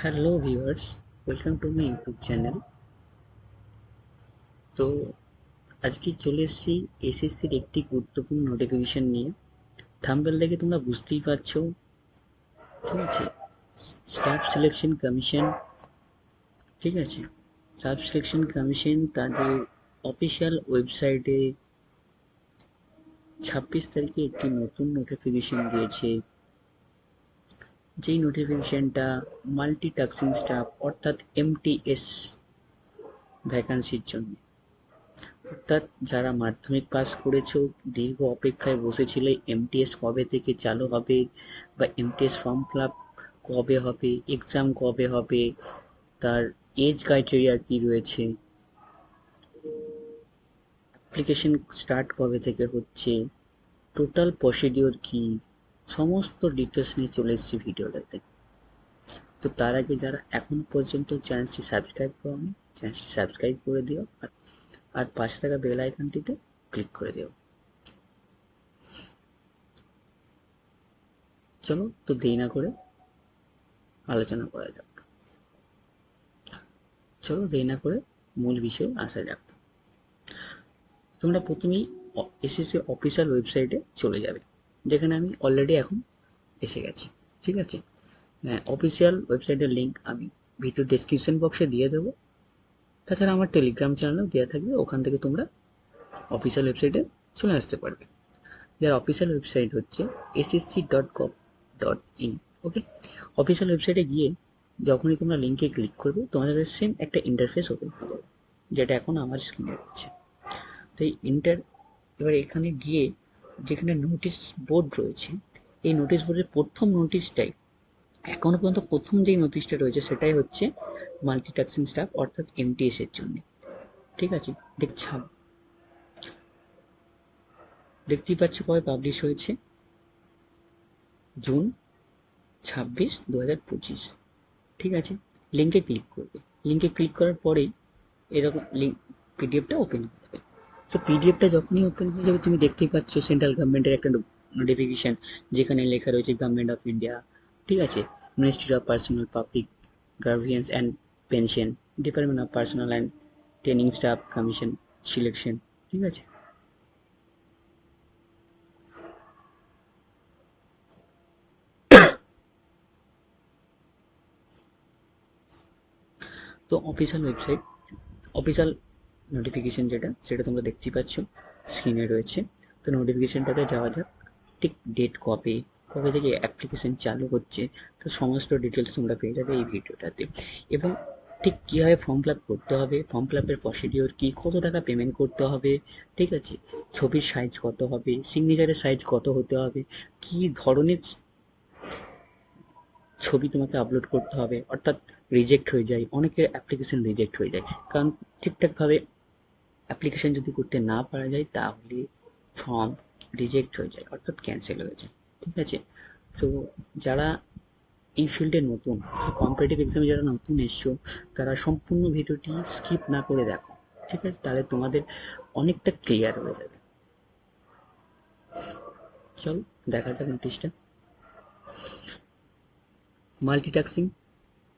Hello viewers welcome to my YouTube channel তো আজকে চলে এসেছি এসএসসির একটি গুরুত্বপূর্ণ নোটিফিকেশন নিয়ে। থাম্বেল দেখে তোমরা বুঝতেই পারছ। ঠিক আছে? স্টাফ সিলেকশন কমিশন ঠিক আছে? স্টাফ সিলেকশন কমিশন তাদের অফিসিয়াল ওয়েবসাইটে ছাব্বিশ তারিখে একটি নতুন নোটিফিকেশন দিয়েছে। যেই নোটিফিকেশনটা মাল্টি মাল্টিটাস্কিং স্টাফ অর্থাৎ এমটিএস ভ্যাকান্সির জন্য। অর্থাৎ যারা মাধ্যমিক পাস করেছ, দীর্ঘ অপেক্ষায় বসেছিলে এমটিএস কবে থেকে চালু হবে বা এমটিএস ফর্ম ফিল কবে হবে এক্সাম কবে হবে, তার এজ ক্রাইটেরিয়া কি রয়েছে অ্যাপ্লিকেশন স্টার্ট কবে থেকে হচ্ছে টোটাল প্রসিডিওর কি সমস্ত ডিটেলস নিয়ে চলে এসেছি ভিডিওটাতে তো। তার আগে যারা এখন পর্যন্ত চ্যানেলটি সাবস্ক্রাইব করনি চ্যানেলটি সাবস্ক্রাইব করে দিও আর- পাশে থাকা বেল আইকনটিতে ক্লিক করে দিও। চলো তো দেরি না করে আলোচনা করা যাক। চলো দেরি না করে মূল বিষয়ে আসা যাক। তোমরা প্রথমেই এসএসসি অফিসিয়াল ওয়েবসাইটে চলে যাবে। যেখানে আমি অলরেডি এখন এসে গেছি, ঠিক আছে? অফিসিয়াল ওয়েবসাইটের লিঙ্ক আমি ভিডিও ডেসক্রিপশন বক্সে দিয়ে দেবো। তাছাড়া আমার টেলিগ্রাম চ্যানেলেও দেওয়া থাকবে, ওখান থেকে তোমরা অফিসিয়াল ওয়েবসাইটে চলে আসতে পারবে। যার অফিসিয়াল ওয়েবসাইট হচ্ছে SSC dot gov dot in okay official ওয়েবসাইটে গিয়ে যখনই তোমরা লিঙ্কে ক্লিক করবে, তোমাদের কাছে সেম একটা ইন্টারফেস হবে, যেটা এখন আমার স্ক্রিনে রয়েছে। তো এই ইন্টার এবার এখানে গিয়ে যেখানে নোটিশ বোর্ড রয়েছে, এই নোটিশ বোর্ডের প্রথম নোটিশটাই এখনও পর্যন্ত প্রথম যেই নোটিশটা রয়েছে সেটাই হচ্ছে মাল্টিটাস্কিং স্টাফ অর্থাৎ এমটিএস এর জন্য। ঠিক আছে? দেখছাম দেখতেই পাচ্ছ কবে পাবলিশ হয়েছে? জুন ছাব্বিশ দু পঁচিশ। ঠিক আছে? লিঙ্কে ক্লিক করবে। লিঙ্কে ক্লিক করার পরেই এরকম লিঙ্ক পিডিএফটা ওপেন করবে তো পিডিএফটা যখনই ওপেন হয়ে যাবে, তুমি দেখতেই পাচ্ছ সেন্ট্রাল গভর্নমেন্টের একটা নোটিফিকেশন যেখানে লেখা রয়েছে গভর্নমেন্ট অফ ইন্ডিয়া ঠিক আছে? Ministry of personnel public grievance and pension department of personnel and training staff commission selection ঠিক আছে? তো অফিসিয়াল ওয়েবসাইট অফিসিয়াল নোটিফিকেশন যেটা, সেটা তোমরা দেখতেই পাচ্ছ স্ক্রিনে রয়েছে। তো নোটিফিকেশনটাতে যাওয়া যাক, ঠিক ডেট কবে কবে থেকে অ্যাপ্লিকেশন চালু হচ্ছে, তো সমস্ত ডিটেলস তোমরা পেয়ে যাবে এই ভিডিওটাতে। এবং ঠিক কীভাবে ফর্ম ফিল আপ করতে হবে ফর্ম ফিল আপের প্রসিডিওর কী, কত টাকা পেমেন্ট করতে হবে, ঠিক আছে? ছবির সাইজ কত হবে সিগনেচারের সাইজ কত হতে হবে, কী ধরনের ছবি তোমাকে আপলোড করতে হবে, অর্থাৎ রিজেক্ট হয়ে যায়, অনেকের অ্যাপ্লিকেশন রিজেক্ট হয়ে যায়। কারণ ঠিকঠাকভাবে অ্যাপ্লিকেশন যদি করতে না পারা যায়, তাহলে ফর্ম রিজেক্ট হয়ে যায়, অর্থাৎ ক্যান্সেল হয়ে যায়, ঠিক আছে? সো যারা এই ফিল্ডে নতুন কম্পিটিটিভ এক্সামে যারা নতুন এসছো, তারা সম্পূর্ণ ভিডিওটি স্কিপ না করে দেখো, ঠিক আছে? তাহলে তোমাদের অনেকটা ক্লিয়ার হয়ে যাবে। চল, দেখা যাক নোটিশটা মাল্টিটাস্কিং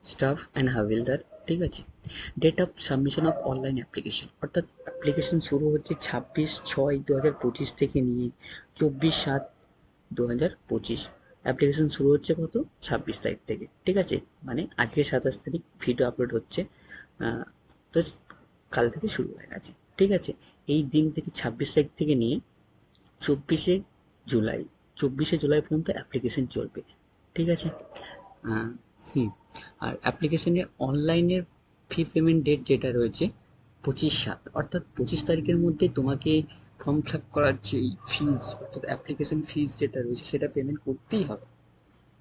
স্টাফ অ্যান্ড হাবিলদার ঠিক আছে? Date of submission of online application অর্থাৎ অ্যাপ্লিকেশন শুরু হচ্ছে ছাব্বিশ ছয় দু হাজার পঁচিশ থেকে নিয়ে চব্বিশ সাত দু হাজার পঁচিশ। অ্যাপ্লিকেশন শুরু হচ্ছে কত? ছাব্বিশ তারিখ থেকে, ঠিক আছে? মানে আজকে সাতাশ তারিখ ভিডিও আপলোড হচ্ছে তো কাল থেকে শুরু হয়ে গেছে, ঠিক আছে? এই দিন থেকে ছাব্বিশ তারিখ থেকে নিয়ে চব্বিশে জুলাই চব্বিশে জুলাই পর্যন্ত অ্যাপ্লিকেশন চলবে, ঠিক আছে? হুম, আর অ্যাপ্লিকেশনের অনলাইনের ফি পেমেন্ট ডেট যেটা রয়েছে পঁচিশ সাত, অর্থাৎ পঁচিশ তারিখের মধ্যে তোমাকে ফর্ম ফিল করার যে ফিজ অর্থাৎ অ্যাপ্লিকেশন ফিজ যেটা রয়েছে, সেটা পেমেন্ট করতেই হবে।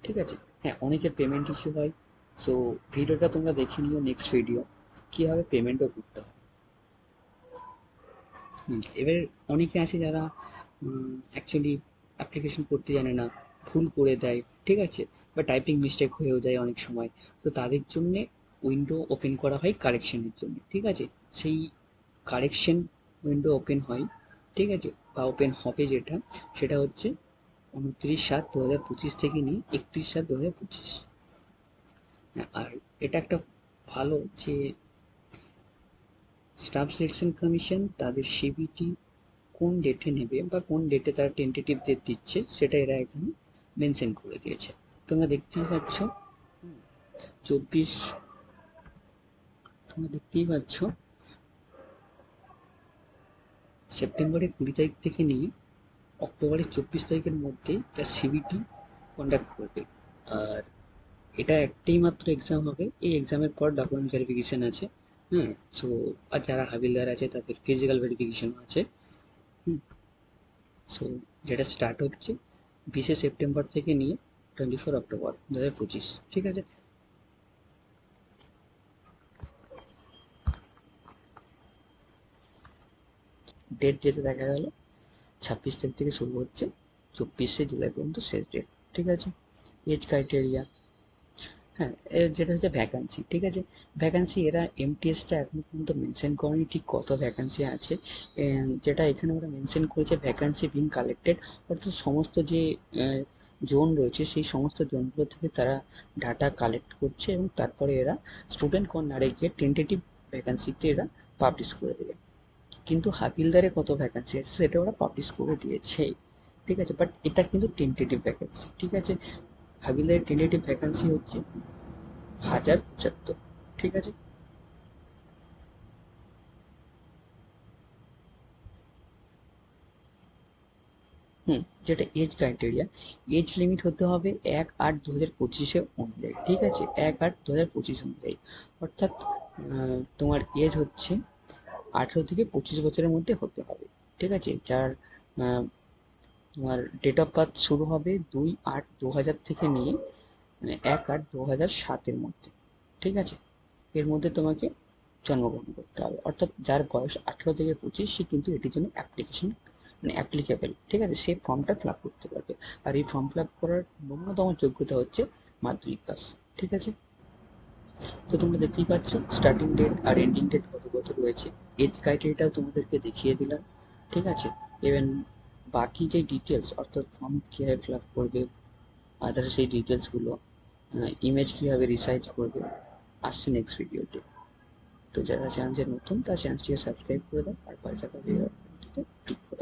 ঠিক আছে? হ্যাঁ অনেকের পেমেন্ট ইস্যু হয়। সো ভিডিওটা তোমরা দেখে নিও নেক্সট ভিডিও কীভাবে পেমেন্টও করতে হুম, এবার অনেকে আছে যারা অ্যাকচুয়ালি অ্যাপ্লিকেশন করতে জানে না, ভুল করে দেয়, ঠিক আছে? বা টাইপিং মিস্টেক হয়েও যায় অনেক সময়। তো তাদের জন্যে উইন্ডো ওপেন করা হয় কারেকশনের জন্য, ঠিক আছে? সেই কারেকশন উইন্ডো ওপেন হয়, ঠিক আছে? বা ওপেন হবে যেটা, সেটা হচ্ছে উনত্রিশ সাত দু হাজার পঁচিশ থেকে নিয়ে একত্রিশ সাত দু হাজার পঁচিশ আর এটা একটা ভালো যে স্টাফ সিলেকশন কমিশন তাদের সিবিটি কোন ডেটে নেবে বা কোন ডেটে তারা টেন্টেটিভ ডেট দিচ্ছে, সেটা এরা এখানে মেনশন করে দিয়েছে। তোমরা দেখতেই পাচ্ছ, চব্বিশ তোমরা দেখতেই পাচ্ছ। সেপ্টেম্বরের কুড়ি তারিখ থেকে নিয়ে অক্টোবরের চব্বিশ তারিখের মধ্যে এটা সিবিটি কন্ডাক্ট করবে। আর এটা একটাই মাত্র এক্সাম হবে। এই এক্সামের পর ডকুমেন্ট ভেরিফিকেশান আছে। হ্যাঁ সো আর যারা হাবিলদার আছে, তাদের ফিজিক্যাল ভেরিফিকেশনও আছে। হুম সো যেটা স্টার্ট হচ্ছে, বিশে সেপ্টেম্বর থেকে নিয়ে টোয়েন্টি ফোর অক্টোবর দু হাজার পঁচিশ, ঠিক আছে? ডেট যেটা দেখা গেল, ছাব্বিশ তারিখ থেকে শুরু হচ্ছে, চব্বিশে জুলাই পর্যন্ত শেষ ডেট ঠিক আছে? এজ ক্রাইটেরিয়া হ্যাঁ যেটা হচ্ছে ভ্যাকান্সি ঠিক আছে? ভ্যাকান্সি এরা এমটিএসটা এখনও পর্যন্ত মেনশন করেনি, ঠিক কত ভ্যাকান্সি আছে। যেটা এখানে ওরা মেনশন করেছে ভ্যাকান্সি বিং কালেক্টেড অর্থাৎ সমস্ত যে জোন রয়েছে, সেই সমস্ত জোনগুলো থেকে তারা ডাটা কালেক্ট করছে এবং তারপরে এরা স্টুডেন্ট কর্নারে গিয়ে টেন্টেটিভ ভ্যাকান্সিতে এরা পাবলিশ করে দেবে। কিন্তু হাবিলদারে কত ভ্যাকান্সি আছে সেটা ওরা পাবলিশ করে দিয়েছে। ঠিক আছে? বাট এটা কিন্তু টেন্টেটিভ ভ্যাকান্সি ঠিক আছে? হাবিলদারের টেন্টেটিভ ভ্যাকান্সি হচ্ছে হাজার পঁচাত্তর, ঠিক আছে? হুম, যেটা এজ ক্রাইটেরিয়া এজ লিমিট হতে হবে এক আট দু হাজার পঁচিশে অনুযায়ী, ঠিক আছে? এক আট দু হাজার পঁচিশ অনুযায়ী। অর্থাৎ তোমার এজ হচ্ছে আঠেরো থেকে পঁচিশ বছরের মধ্যে হতে হবে, ঠিক আছে? যার তোমার ডেট অফ বার্থ শুরু হবে দুই আট দু হাজার থেকে নিয়ে মানে এক আট দু হাজার সাতের মধ্যে, ঠিক আছে? এর মধ্যে তোমাকে জন্মগ্রহণ করতে হবে। অর্থাৎ যার বয়স আঠেরো থেকে পঁচিশ, সে কিন্তু এটির জন্য অ্যাপ্লিকেশন মানে অ্যাপ্লিকেবেল ঠিক আছে? সে ফর্মটা ফিল আপ করতে পারবে। আর এই ফর্ম ফিল আপ করার ন্যূনতম যোগ্যতা হচ্ছে মাধ্যমিক পাস ঠিক আছে? তো তোমরা দেখতেই পাচ্ছ স্টার্টিং ডেট আর এন্ডিং ডেট কত কত রয়েছে। এজ ক্রাইটেরিয়াটাও তোমাদেরকে দেখিয়ে দিলাম, ঠিক আছে? ইভেন বাকি যে ডিটেলস অর্থাৎ ফর্ম কীভাবে ফিল আপ করবে আদার সেই ডিটেলসগুলো ইমেজ কীভাবে রিসাইজ করবে, আসছে নেক্সট ভিডিওতে তো। যারা চ্যানেলে নতুন, তার চ্যানেলটিকে সাবস্ক্রাইব করে দাও, আর পাশে থাকা আইকনটিতে ক্লিক করে